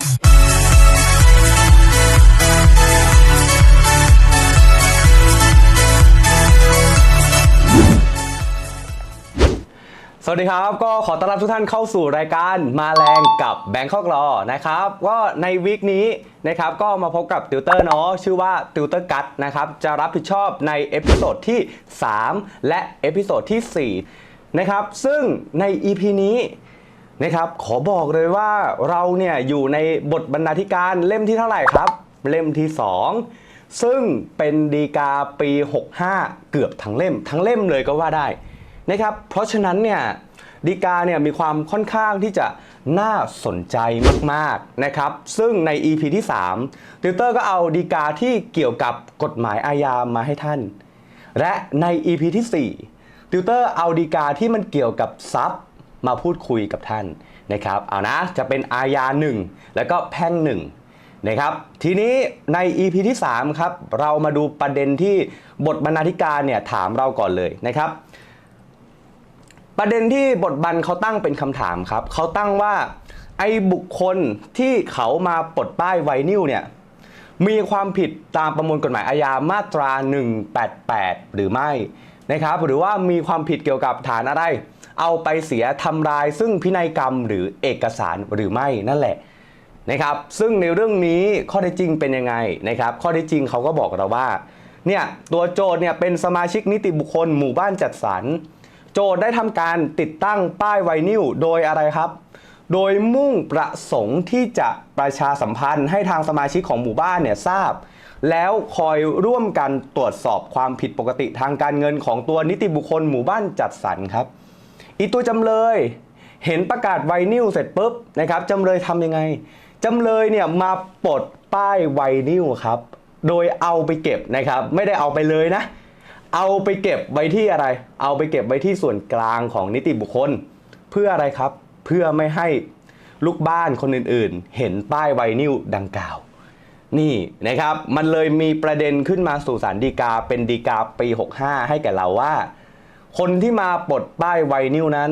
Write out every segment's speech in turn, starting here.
สวัสดีครับ ก็ขอต้อนรับทุกท่านเข้าสู่รายการมาแรงกับแบง k อกรอนะครับก็ในวีคนี้นะครับก็มาพบกับติวเตอร์เนาะชื่อว่าติวเตอร์กัตนะครับจะรับผิดชอบในเอพิโซดที่ 3 และเอพิโซดที่ 4 นะครับซึ่งใน EP นี้ นะครับขอบอกเลยว่าเราเนี่ยอยู่ในบทบรรณาธิการเล่มที่เท่าไหร่ครับ เล่มที่ 2 ซึ่งเป็นดีกาปี 65 เกือบทั้งเล่ม ทั้งเล่มเลยก็ว่าได้นะครับเพราะฉะนั้นเนี่ยดีกาเนี่ยมีความค่อนข้างที่จะน่าสนใจมาก ๆ นะครับ ซึ่งใน EP ที่ 3 ติวเตอร์ก็เอาดีกาที่เกี่ยวกับกฎหมายอาญามาให้ท่าน และใน EP ที่ 4 ติวเตอร์เอาดีกาที่มันเกี่ยวกับทรัพย์ มาพูดคุยกับท่านนะครับเอานะจะเป็นอาญา1แล้วก็แพ่ง1นะครับทีนี้ใน EP ที่3ครับเรามาดูประเด็นที่บทบรรณาธิการเนี่ยถามเราก่อนเลยนะครับ ประเด็นที่บทบันเขาตั้งเป็นคำถามครับเขาตั้งว่าไอ้บุคคลที่เขามาปลดป้ายไวนิลเนี่ยมีความผิดตามประมวลกฎหมายอาญามาตรา 188 หรือไม่นะครับหรือว่ามีความผิดเกี่ยวกับฐานอะไร เอาไปเสียทำลาย ซึ่งพินัยกรรมหรือเอกสารหรือไม่นั่นแหละนะครับ ซึ่งในเรื่องนี้ข้อเท็จจริงเป็นยังไงนะครับ ข้อเท็จจริงเขาก็บอกเราว่าเนี่ยตัวโจทย์เนี่ยเป็นสมาชิกนิติบุคคลหมู่บ้านจัดสรรโจทย์ได้ทำการติดตั้งป้ายไวนิลโดยอะไรครับ โดยมุ่งประสงค์ที่จะประชาสัมพันธ์ให้ทางสมาชิกของหมู่บ้านเนี่ยทราบ แล้วคอยร่วมกันตรวจสอบความผิดปกติทางการเงินของตัวนิติบุคคลหมู่บ้านจัดสรรครับ อีตัวจำเลยเห็นประกาศไวนิลเสร็จปุ๊บนะครับจำเลยทำยังไงจำเลยเนี่ยมาปลดป้ายไวนิลครับ โดยเอาไปเก็บนะครับ ไม่ได้เอาไปเลยนะ เอาไปเก็บไว้ที่อะไร เอาไปเก็บไว้ที่ส่วนกลางของนิติบุคคล เพื่ออะไรครับ เพื่อไม่ให้ลูกบ้านคนอื่นๆ เห็นป้ายไวนิลดังกล่าว นี่นะครับ มันเลยมีประเด็นขึ้นมาสู่ศาลฎีกาเป็นฎีกาปี 65 ให้แก่เราว่า คนที่มาปลดป้ายไวนิลนั้น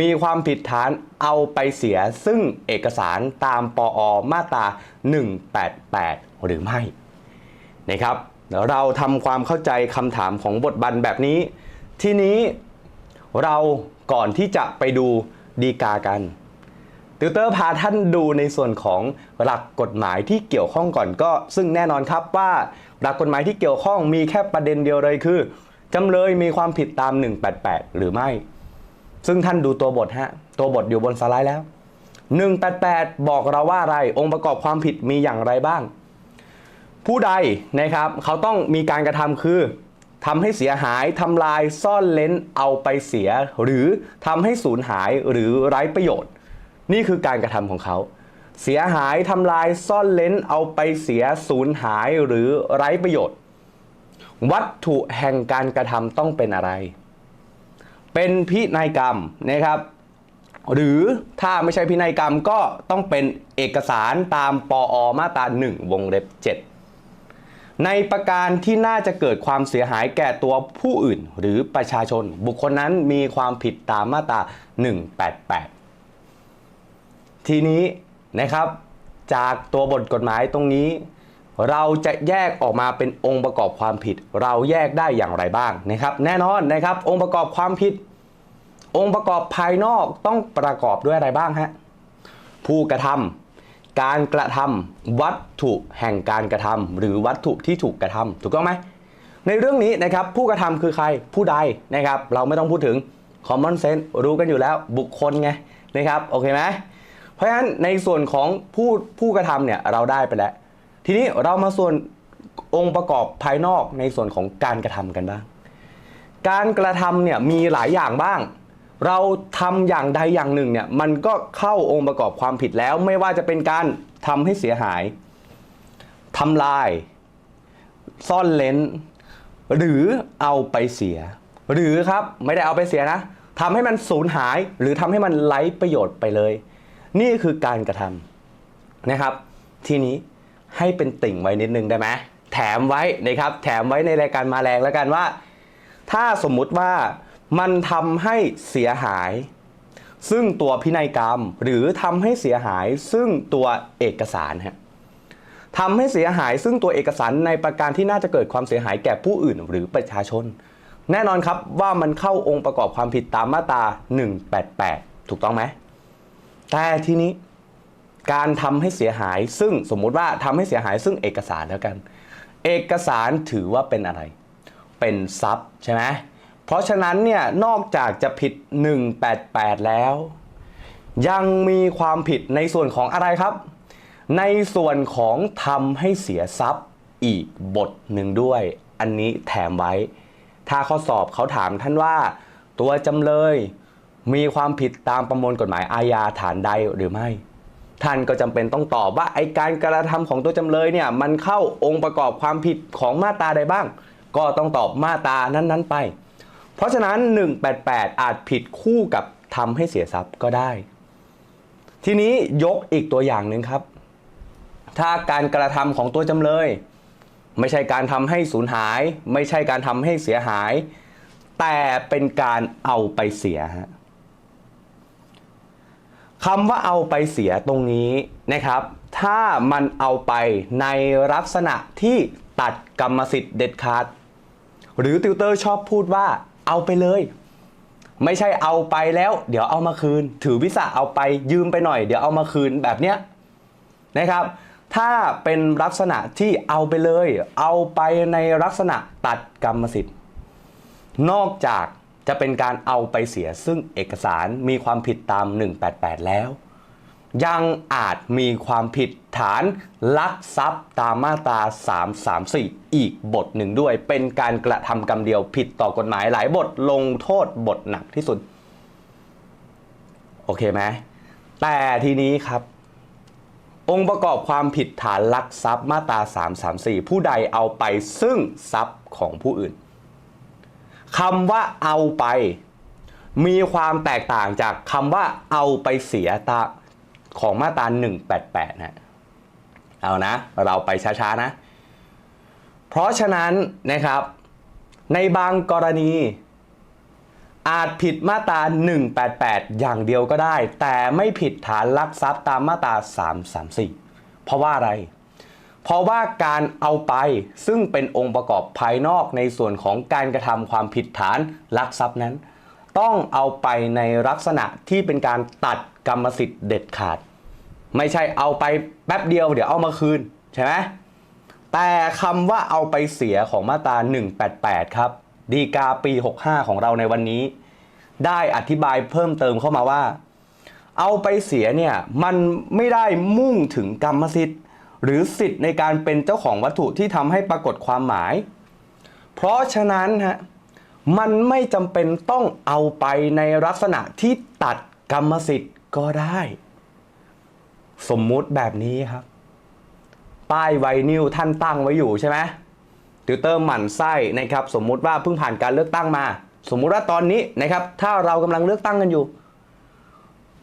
มีความผิดฐานเอาไปเสียซึ่งเอกสารตามปออมาตรา 188 หรือไม่นะครับเดี๋ยวเราทำความเข้าใจคำถามของบทบันแบบนี้ ทีนี้เราก่อนที่จะไปดูดีกากันติวเตอร์พาท่านดูในส่วนของหลักกฎหมายที่เกี่ยวข้องก่อนก็ ซึ่งแน่นอนครับว่าหลักกฎหมายที่เกี่ยวข้องมีแค่ประเด็นเดียวเลยคือ จำเลยมีความผิดตาม 188 หรือไม่ ซึ่งท่านดูตัวบทฮะ ตัวบทอยู่บนสไลด์แล้ว 188 บอกเราว่าอะไร องค์ประกอบความผิดมีอย่างไรบ้าง ผู้ใดนะครับ เขาต้องมีการกระทำคือทำให้เสียหายทำลายซ่อนเล้นเอาไปเสีย หรือทำให้สูญหายหรือไร้ประโยชน์ นี่คือการกระทำของเขา เสียหายทำลายซ่อนเล้นเอาไปเสียสูญหายหรือไร้ประโยชน์ วัตถุแห่งการกระทำต้องเป็นอะไร เป็นพินัยกรรมนะครับ หรือถ้าไม่ใช่พินัยกรรมก็ต้องเป็นเอกสารตามปอมาตรา1วงเล็บ 7 ในประการที่น่าจะเกิดความเสียหายแก่ตัวผู้อื่น หรือประชาชน บุคคลนั้นมีความผิดตามมาตรา 188 ทีนี้นะครับจากตัวบทกฎหมายตรงนี้ เราจะแยกออกมาเป็นองค์ประกอบความผิด เราแยกได้อย่างไรบ้างนะครับ แน่นอนนะครับ องค์ประกอบความผิด องค์ประกอบภายนอกต้องประกอบด้วยอะไรบ้างฮะผู้กระทำการกระทำวัตถุแห่งการกระทำหรือวัตถุที่ถูกกระทำถูกต้องไหมในเรื่องนี้นะครับผู้กระทำคือใครผู้ใดนะครับ เราไม่ต้องพูดถึง common sense รู้กันอยู่แล้วบุคคลไงนะครับโอเคไหมเพราะฉะนั้นในส่วนของผู้ผู้กระทำเนี่ยเราได้ไปแล้ว ทีนี้เรามาส่วนองค์ประกอบภายนอกในส่วนของการกระทำกันบ้าง การกระทำเนี่ยมีหลายอย่างบ้าง เราทำอย่างใดอย่างหนึ่งเนี่ยมันก็เข้าองค์ประกอบความผิดแล้ว ไม่ว่าจะเป็นการทำให้เสียหายทำลาย ซ่อนเลนหรือเอาไปเสีย หรือครับไม่ได้เอาไปเสียนะทำให้มันสูญหายหรือทำให้มันไร้ประโยชน์ไปเลย นี่คือการกระทำนะครับ ทีนี้ ให้เป็นติ่งไว้นิดนึงได้ไหมแถมไว้นะครับ แถมไว้ในรายการมาแรงแล้วกันว่า ถ้าสมมุติว่ามันทำให้เสียหาย ซึ่งตัวพินัยกรรม หรือทำให้เสียหายซึ่งตัวเอกสารฮะทำให้เสียหายซึ่งตัวเอกสารในประการที่น่าจะเกิดความเสียหายแก่ผู้อื่นหรือประชาชน แน่นอนครับว่ามันเข้าองค์ประกอบความผิดตามมาตรา 188 ถูกต้องไหมแต่ทีนี้ การทำให้เสียหาย ซึ่งสมมุติว่าทำให้เสียหายซึ่งเอกสารแล้วกัน เอกสารถือว่าเป็นอะไร เป็นทรัพย์ใช่ไหมเพราะฉะนั้นเนี่ยนอกจากจะผิด 188 แล้ว ยังมีความผิดในส่วนของอะไรครับ ในส่วนของทำให้เสียทรัพย์อีกบทหนึ่งด้วย อันนี้แถมไว้ ถ้าข้อสอบเขาถามท่านว่า ตัวจำเลยมีความผิดตามประมวลกฎหมายอาญาฐานใดหรือไม่ ท่านก็จำเป็นต้องตอบว่าไอการกระทำของตัวจำเลยเนี่ยมันเข้าองค์ประกอบความผิดของมาตราใดบ้าง ก็ต้องตอบมาตรานั้นๆไป เพราะฉะนั้น 188 อาจผิดคู่กับทำให้เสียทรัพย์ก็ได้ ทีนี้ยกอีกตัวอย่างหนึ่งครับ ถ้าการกระทำของตัวจำเลย ไม่ใช่การทำให้สูญหาย ไม่ใช่การทำให้เสียหาย แต่เป็นการเอาไปเสียฮะ คำว่าเอาไปเสียตรงนี้นะครับ ถ้ามันเอาไปในลักษณะที่ตัดกรรมสิทธิ์เด็ดขาด หรือติวเตอร์ชอบพูดว่าเอาไปเลย ไม่ใช่เอาไปแล้ว เดี๋ยวเอามาคืน ถือวิสาเอาไปยืมไปหน่อย เดี๋ยวเอามาคืนแบบเนี้ยนะครับ ถ้าเป็นลักษณะที่เอาไปเลย เอาไปในลักษณะตัดกรรมสิทธิ์ นอกจาก จะเป็นการเอาไปเสียซึ่งเอกสารมีความผิดตาม 188 แล้ว ยังอาจมีความผิดฐานลักทรัพย์ตามมาตรา 334 อีกบทหนึ่งด้วย เป็นการกระทำกรรมเดียวผิดต่อกฎหมายหลายบทลงโทษบทหนักที่สุด โอเคไหมแต่ทีนี้ครับองค์ประกอบความผิดฐานลักทรัพย์มาตรา 334 ผู้ใดเอาไปซึ่งทรัพย์ของผู้อื่น คำว่าเอาไป มีความแตกต่างจากคำว่าเอาไปเสียตาของมาตรา188นะเอานะ เราไปช้าๆนะ เพราะฉะนั้นนะครับ ในบางกรณี อาจผิดมาตรา188 อย่างเดียวก็ได้ แต่ไม่ผิดฐานลักทรัพย์ตามมาตรา334 เพราะว่าอะไร เพราะว่าการเอาไปซึ่งเป็นองค์ประกอบภายนอกในส่วนของการกระทำความผิดฐานลักทรัพย์นั้น ต้องเอาไปในลักษณะที่เป็นการตัดกรรมสิทธิ์เด็ดขาด ไม่ใช่เอาไปแป๊บเดียวเดี๋ยวเอามาคืนใช่ไหมแต่คำว่าเอาไปเสียของมาตรา 188 ครับ ดีกาปี 65 ของเราในวันนี้ ได้อธิบายเพิ่มเติมเข้ามาว่า เอาไปเสียเนี่ยมันไม่ได้มุ่งถึงกรรมสิทธิ์ หรือสิทธิ์ในการเป็นเจ้าของวัตถุที่ทำให้ปรากฏความหมาย เพราะฉะนั้นฮะมันไม่จำเป็นต้องเอาไปในลักษณะที่ตัดกรรมสิทธิ์ก็ได้ สมมุติแบบนี้ครับ ป้ายไวนิวท่านตั้งไว้อยู่ใช่ไหมติวเตอร์หมั่นไส้นะครับสมมุติว่าเพิ่งผ่านการเลือกตั้งมา สมมุติว่าตอนนี้นะครับถ้าเรากำลังเลือกตั้งกันอยู่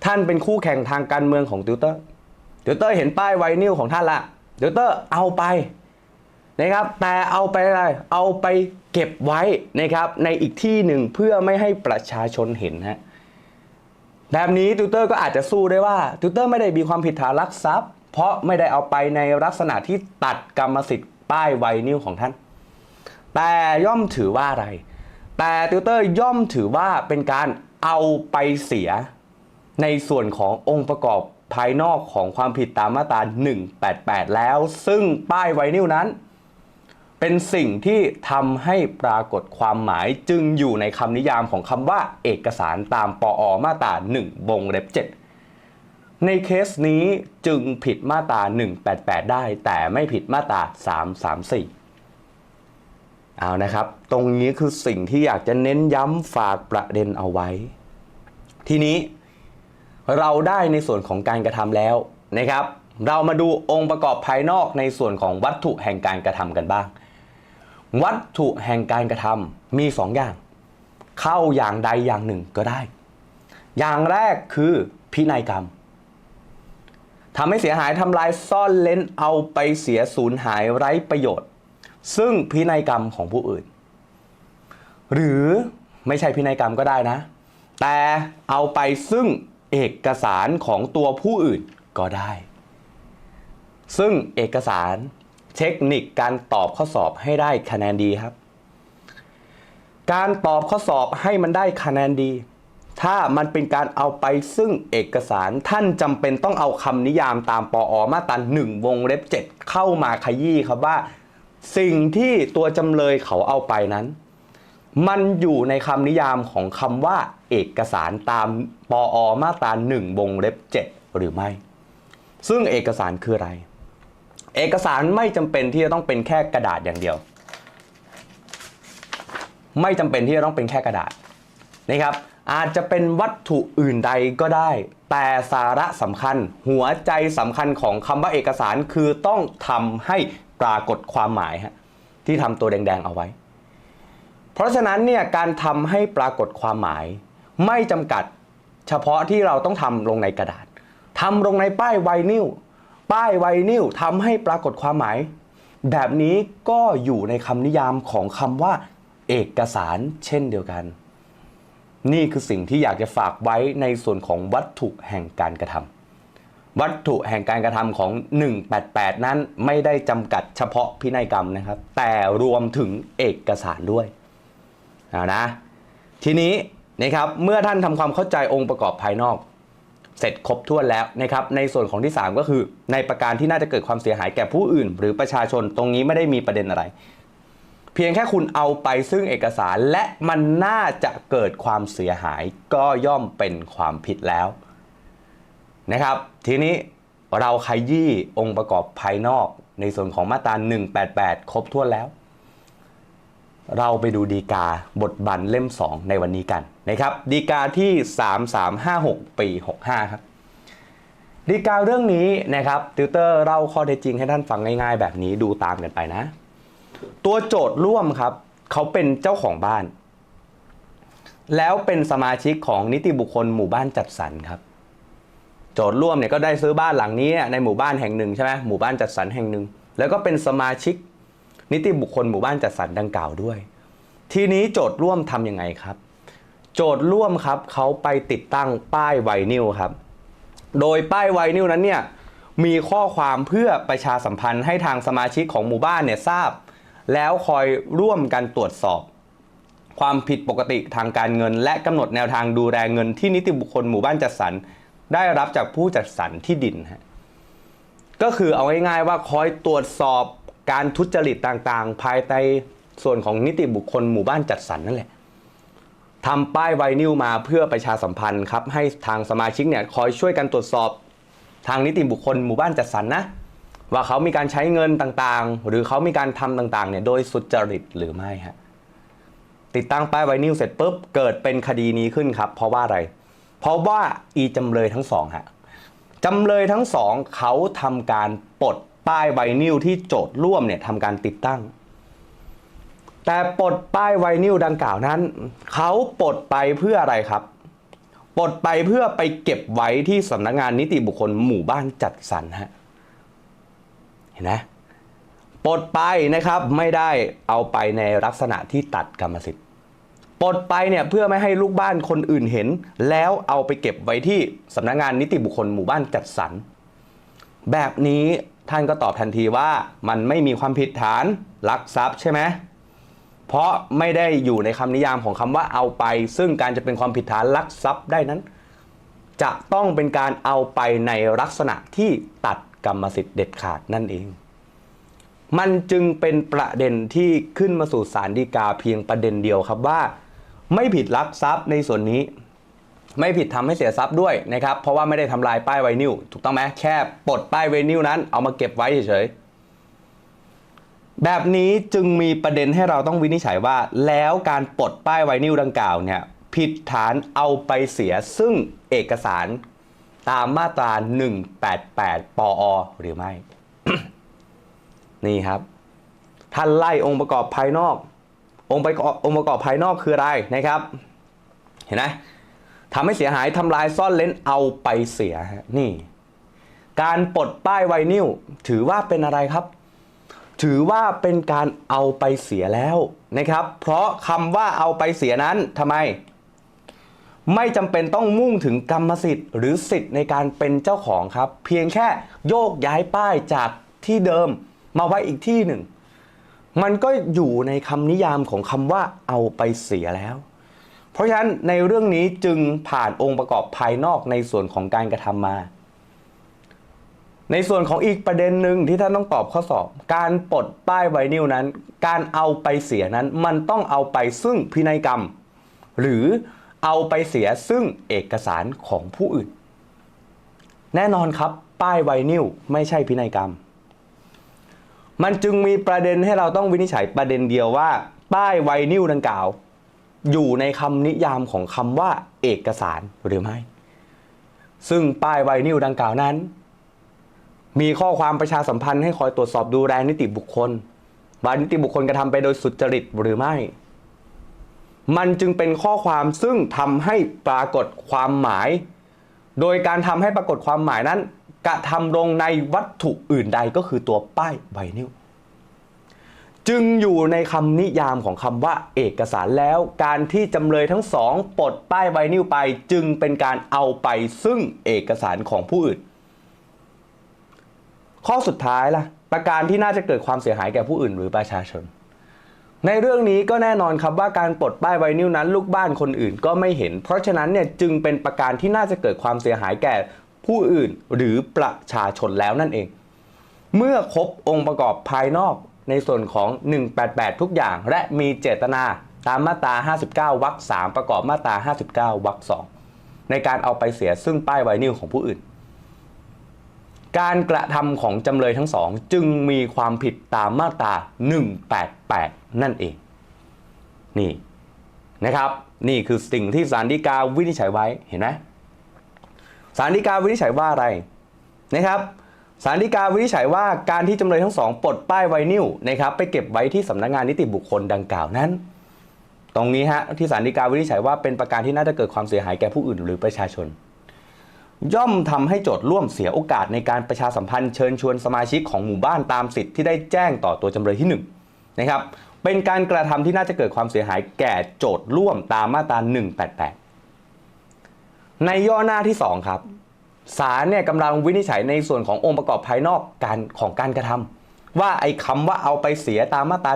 ท่านเป็นคู่แข่งทางการเมืองของติวเตอร์ ติวเตอร์เห็นป้ายไวนิวของท่านละติวเตอร์เอาไปนะครับ แต่เอาไปอะไร เอาไปเก็บไว้นะครับ ในอีกที่หนึ่งเพื่อไม่ให้ประชาชนเห็นฮะแบบนี้ติวเตอร์ก็อาจจะสู้ได้ว่าติวเตอร์ไม่ได้มีความผิดฐานลักทรัพย์ เพราะไม่ได้เอาไปในลักษณะที่ตัดกรรมสิทธิ์ป้ายไวนิวของท่าน แต่ย่อมถือว่าอะไร แต่ติวเตอร์ย่อมถือว่าเป็นการเอาไปเสียในส่วนขององค์ประกอบ ภายนอกของความผิดตามมาตรา 188 แล้ว ซึ่งป้ายไวนิวนั้น เป็นสิ่งที่ทำให้ปรากฏความหมายจึงอยู่ในคำนิยามของคำว่าเอกสารตามปอมาตรา1วงเล็บ7 ในเคสนี้จึงผิดมาตรา 188 ได้ แต่ไม่ผิดมาตรา 334เอานะครับ ตรงนี้คือสิ่งที่อยากจะเน้นย้ำฝากประเด็นเอาไว้ ทีนี้ เราได้ในส่วนของการกระทำแล้วนะครับ เรามาดูองค์ประกอบภายนอกในส่วนของวัตถุแห่งการกระทำกันบ้าง วัตถุแห่งการกระทำมีสองอย่าง เข้าอย่างใดอย่างหนึ่งก็ได้ อย่างแรกคือพินัยกรรมทำให้เสียหายทำลายซ่อนเล้นเอาไปเสียสูญหายไร้ประโยชน์ ซึ่งพินัยกรรมของผู้อื่น หรือไม่ใช่พินัยกรรมก็ได้นะ แต่เอาไปซึ่ง เอกสารของตัวผู้อื่นก็ได้ ซึ่งเอกสารเทคนิคการตอบข้อสอบให้ได้คะแนนดีครับ การตอบข้อสอบให้มันได้คะแนนดี ถ้ามันเป็นการเอาไปซึ่งเอกสารท่านจำเป็นต้องเอาคำนิยามตามปออมาตราหนึ่งวงเล็บ 7 เข้ามาขยี้ครับว่า สิ่งที่ตัวจำเลยเขาเอาไปนั้น มันอยู่ในคำนิยามของคำว่า เอกสารตามปออมาตราหนึ่งวงเล็บ 7 หรือไม่ ซึ่งเอกสารคืออะไร เอกสารไม่จำเป็นที่จะต้องเป็นแค่กระดาษอย่างเดียว ไม่จำเป็นที่จะต้องเป็นแค่กระดาษนะครับอาจจะเป็นวัตถุอื่นใดก็ได้ แต่สาระสำคัญ หัวใจสำคัญของคำว่าเอกสารคือต้องทำให้ปรากฏความหมายฮะที่ทำตัวแดงๆเอาไว้ เพราะฉะนั้นเนี่ยการทำให้ปรากฏความหมาย ไม่จำกัดเฉพาะที่เราต้องทำลงในกระดาษทำลงในป้ายไวนิลป้ายไวนิลทำให้ปรากฏความหมาย แบบนี้ก็อยู่ในคำนิยามของคำว่า เอกสารเช่นเดียวกัน นี่คือสิ่งที่อยากจะฝากไว้ในส่วนของวัตถุแห่งการกระทำวัตถุแห่งการกระทำของ 188 นั้นไม่ได้จำกัดเฉพาะพินัยกรรมนะครับ แต่รวมถึงเอกสารด้วยนะ ทีนี้ นะครับเมื่อท่านทำความเข้าใจองค์ประกอบภายนอก เสร็จครบถ้วนแล้วนะครับในส่วนของที่ 3 ก็คือ ในประการที่น่าจะเกิดความเสียหายแก่ผู้อื่น หรือประชาชนตรงนี้ไม่ได้มีประเด็นอะไร เพียงแค่คุณเอาไปซึ่งเอกสารและมันน่าจะเกิดความเสียหายก็ย่อมเป็นความผิดแล้วนะครับ ทีนี้เราขยี้องค์ประกอบภายนอก ในส่วนของมาตรา188 ครบถ้วนแล้ว เราไปดูดีกาบทบันเล่ม 2 ในวันนี้กันนะครับดีกาที่ 3356 ปี 65 ครับดีกาเรื่องนี้นะครับติวเตอร์เล่าข้อเท็จจริงให้ท่านฟังง่ายๆ แบบนี้ดูตามกันไปนะ ตัวโจทย์ร่วมครับ เขาเป็นเจ้าของบ้าน แล้วเป็นสมาชิกของนิติบุคคลหมู่บ้านจัดสรรครับ โจทย์ร่วมเนี่ยก็ได้ซื้อบ้านหลังนี้ในหมู่บ้านแห่งหนึ่งใช่ไหมหมู่บ้านจัดสรรแห่งหนึ่งแล้วก็เป็นสมาชิก นิติบุคคลหมู่บ้านจัดสรรดังกล่าวด้วย ทีนี้โจทย์ร่วมทำยังไงครับ โจทย์ร่วมครับเขาไปติดตั้งป้ายไวนิลครับ โดยป้ายไวนิลนั้นเนี่ยมีข้อความเพื่อประชาสัมพันธ์ให้ทางสมาชิกของหมู่บ้านเนี่ยทราบ แล้วคอยร่วมกันตรวจสอบ ความผิดปกติทางการเงิน และกำหนดแนวทางดูแลเงินที่นิติบุคคลหมู่บ้านจัดสรรได้รับจากผู้จัดสรรที่ดินฮะก็คือเอาง่ายๆว่าคอยตรวจสอบ การทุจริตต่างๆ ภายใต้ส่วนของนิติบุคคลหมู่บ้านจัดสรรนั่นแหละทำป้ายไวนิลมาเพื่อประชาสัมพันธ์ครับให้ทางสมาชิกเนี่ยคอยช่วยกันตรวจสอบทางนิติบุคคลหมู่บ้านจัดสรรนะว่าเขามีการใช้เงินต่างๆ หรือเขามีการทำต่างๆเนี่ยโดยสุจริตหรือไม่ฮะติดตั้งป้ายไวนิลเสร็จปุ๊บเกิดเป็นคดีนี้ขึ้นครับเพราะว่าอะไร เพราะว่าอีจำเลยทั้งสองฮะจำเลยทั้งสองเขาทำการปลด ป้ายไวนิลที่โจทย์ร่วมเนี่ยทำการติดตั้ง แต่ปลดป้ายไวนิลดังกล่าวนั้นเขาปลดไปเพื่ออะไรครับปลดไปเพื่อไปเก็บไว้ที่สำนักงานนิติบุคคลหมู่บ้านจัดสรรฮะเห็นไหมปลดไปนะครับไม่ได้เอาไปในลักษณะที่ตัดกรรมสิทธิ์ปลดไปเนี่ยเพื่อไม่ให้ลูกบ้านคนอื่นเห็น แล้วเอาไปเก็บไว้ที่สำนักงานนิติบุคคลหมู่บ้านจัดสรรแบบนี้ ท่านก็ตอบทันทีว่ามันไม่มีความผิดฐานลักทรัพย์ใช่ไหมเพราะไม่ได้อยู่ในคำนิยามของคำว่าเอาไป ซึ่งการจะเป็นความผิดฐานลักทรัพย์ได้นั้น จะต้องเป็นการเอาไปในลักษณะที่ตัดกรรมสิทธิ์เด็ดขาดนั่นเอง มันจึงเป็นประเด็นที่ขึ้นมาสู่ศาลฎีกาเพียงประเด็นเดียวครับว่า ไม่ผิดลักทรัพย์ในส่วนนี้ ไม่ผิดทำให้เสียทรัพย์ด้วยนะครับ เพราะว่าไม่ได้ทำลายป้ายไวนิลถูกต้องไหมแค่ปลดป้ายไวนิลนั้นเอามาเก็บไว้เฉยๆ แบบนี้จึงมีประเด็นให้เราต้องวินิจฉัยว่า แล้วการปลดป้ายไวนิลดังกล่าวเนี่ยผิดฐานเอาไปเสียซึ่งเอกสารตามมาตรา 188 ปอ หรือไม่ นี่ครับ ท่านไล่องค์ประกอบภายนอก องค์ประกอบองค์ประกอบภายนอกคืออะไรนะครับ เห็นไหม ทำให้เสียหายทำลายซ่อนเล้นเอาไปเสียนี่ การปลดป้ายไวนิลถือว่าเป็นอะไรครับ ถือว่าเป็นการเอาไปเสียแล้วนะครับ เพราะคำว่าเอาไปเสียนั้นทำไม ไม่จำเป็นต้องมุ่งถึงกรรมสิทธิ์ หรือสิทธิ์ในการเป็นเจ้าของครับ เพียงแค่โยกย้ายป้ายจากที่เดิมมาไว้อีกที่หนึ่ง มันก็อยู่ในคำนิยามของคำว่าเอาไปเสียแล้ว ราะฉะนั้นในเรื่องนี้จึงผ่านองค์ประกอบภายนอกในส่วนของการกระทำมา ในส่วนของอีกประเด็นหนึ่งที่ท่านต้องตอบข้อสอบ การปลดป้ายไวนิลนั้น การเอาไปเสียนั้นมันต้องเอาไปซึ่งพินัยกรรม หรือเอาไปเสียซึ่งเอกสารของผู้อื่น แน่นอนครับ ป้ายไวนิลไม่ใช่พินัยกรรม มันจึงมีประเด็นให้เราต้องวินิจฉัยประเด็นเดียวว่า ป้ายไวนิลดังกล่าว อยู่ในคำนิยามของคำว่าเอกสารหรือไม่ ซึ่งป้ายไวนิลดังกล่าวนั้น มีข้อความประชาสัมพันธ์ให้คอยตรวจสอบดูแลนิติบุคคลว่านิติบุคคลกระทำไปโดยสุจริตหรือไม่ มันจึงเป็นข้อความซึ่งทำให้ปรากฏความหมาย โดยการทำให้ปรากฏความหมายนั้น กระทำลงในวัตถุอื่นใดก็คือตัวป้ายไวนิล จึงอยู่ในคำนิยามของคำว่าเอกสารแล้ว การที่จำเลยทั้งสองปลดป้ายไวนิลไป จึงเป็นการเอาไปซึ่งเอกสารของผู้อื่น ข้อสุดท้ายล่ะ ประการที่น่าจะเกิดความเสียหายแก่ผู้อื่นหรือประชาชน ในเรื่องนี้ก็แน่นอนครับว่าการปลดป้ายไวนิลนั้น ลูกบ้านคนอื่นก็ไม่เห็น เพราะฉะนั้นเนี่ยจึงเป็นประการที่น่าจะเกิดความเสียหายแก่ผู้อื่นหรือประชาชนแล้วนั่นเองเมื่อครบองค์ประกอบภายนอก ในส่วนของ 188 ทุกอย่าง และมีเจตนาตามมาตรา 59 วรรค 3 ประกอบมาตรา 59 วรรค 2 ในการเอาไปเสียซึ่งป้ายไวนิลของผู้อื่น การกระทำของจำเลยทั้งสองจึงมีความผิดตามมาตรา 188 นั่นเอง นี่นะครับ นี่คือสิ่งที่สารดีกาวินิจฉัยไว้ เห็นไหมสารดีกาวินิจฉัยว่าอะไรนะครับ สารดีกาวินิจฉัยว่าการที่จำเลยทั้งสองปลดป้ายไวนิลนะครับไปเก็บไว้ที่สำนักงานนิติบุคคลดังกล่าวนั้น ตรงนี้ฮะที่สารดีกาวินิจฉัยว่าเป็นประการที่น่าจะเกิดความเสียหายแก่ผู้อื่นหรือประชาชน ย่อมทำให้โจทย์ร่วมเสียโอกาสในการประชาสัมพันธ์เชิญชวนสมาชิกของหมู่บ้านตามสิทธิ์ที่ได้แจ้งต่อตัวจำเลยที่1นงนะครับเป็นการกระทำที่น่าจะเกิดความเสียหายแก่โจทย์ร่วมตามมาตรา188 ในย่อหน้าที่ 2 ครับ ศาลเนี่ยกำลังวินิจฉัยในส่วนขององค์ประกอบภายนอกการของการกระทำว่าไอ้คำว่าเอาไปเสียตามมาตรา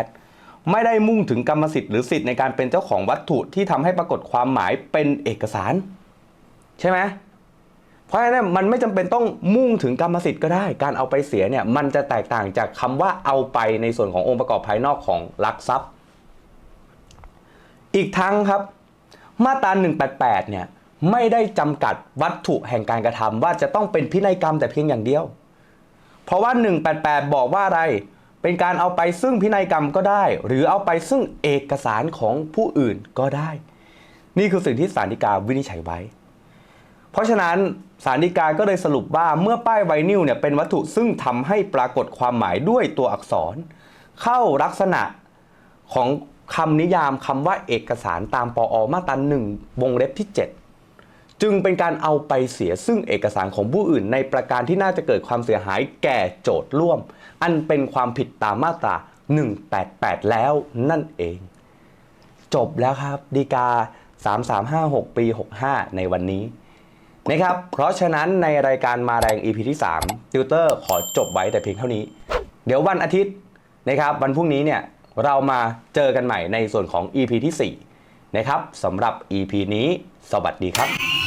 188 ไม่ได้มุ่งถึงกรรมสิทธิ์หรือสิทธิ์ในการเป็นเจ้าของวัตถุที่ทำให้ปรากฏความหมายเป็นเอกสาร ใช่ไหมเพราะฉะนั้นมันไม่จำเป็นต้องมุ่งถึงกรรมสิทธิ์ก็ได้ การเอาไปเสียเนี่ยมันจะแตกต่างจากคำว่าเอาไปในส่วนขององค์ประกอบภายนอกของลักทรัพย์ อีกทั้งครับ มาตรา 188 เนี่ย ไม่ได้จำกัดวัตถุแห่งการกระทำว่าจะต้องเป็นพินัยกรรมแต่เพียงอย่างเดียว เพราะว่า 188 บอกว่าอะไร เป็นการเอาไปซึ่งพินัยกรรมก็ได้ หรือเอาไปซึ่งเอกสารของผู้อื่นก็ได้ นี่คือสิ่งที่ศาลฎีกาวินิจฉัยไว้ เพราะฉะนั้นสารดีกาก็เลยสรุปว่าเมื่อป้ายไวนิลเนี่ยเป็นวัตถุซึ่งทำให้ปรากฏความหมายด้วยตัวอักษร เข้าลักษณะของคำนิยามคำว่าเอกสารตามปอมาตราหนึ่งวงเล็บที่ 7 จึงเป็นการเอาไปเสียซึ่งเอกสารของผู้อื่น ในประการที่น่าจะเกิดความเสียหายแก่โจทย์ร่วม อันเป็นความผิดตามมาตรา 188 แล้วนั่นเอง จบแล้วครับดีกา 3356 ปี 65 ในวันนี้นะครับ เพราะฉะนั้นในรายการมาแรง EP ที่ 3 ติวเตอร์ขอจบไว้แต่เพียงเท่านี้ เดี๋ยววันอาทิตย์นะครับ วันพรุ่งนี้เนี่ยเรามาเจอกันใหม่ในส่วนของ EP ที่ 4 นะครับสำหรับ EP นี้ สวัสดีครับ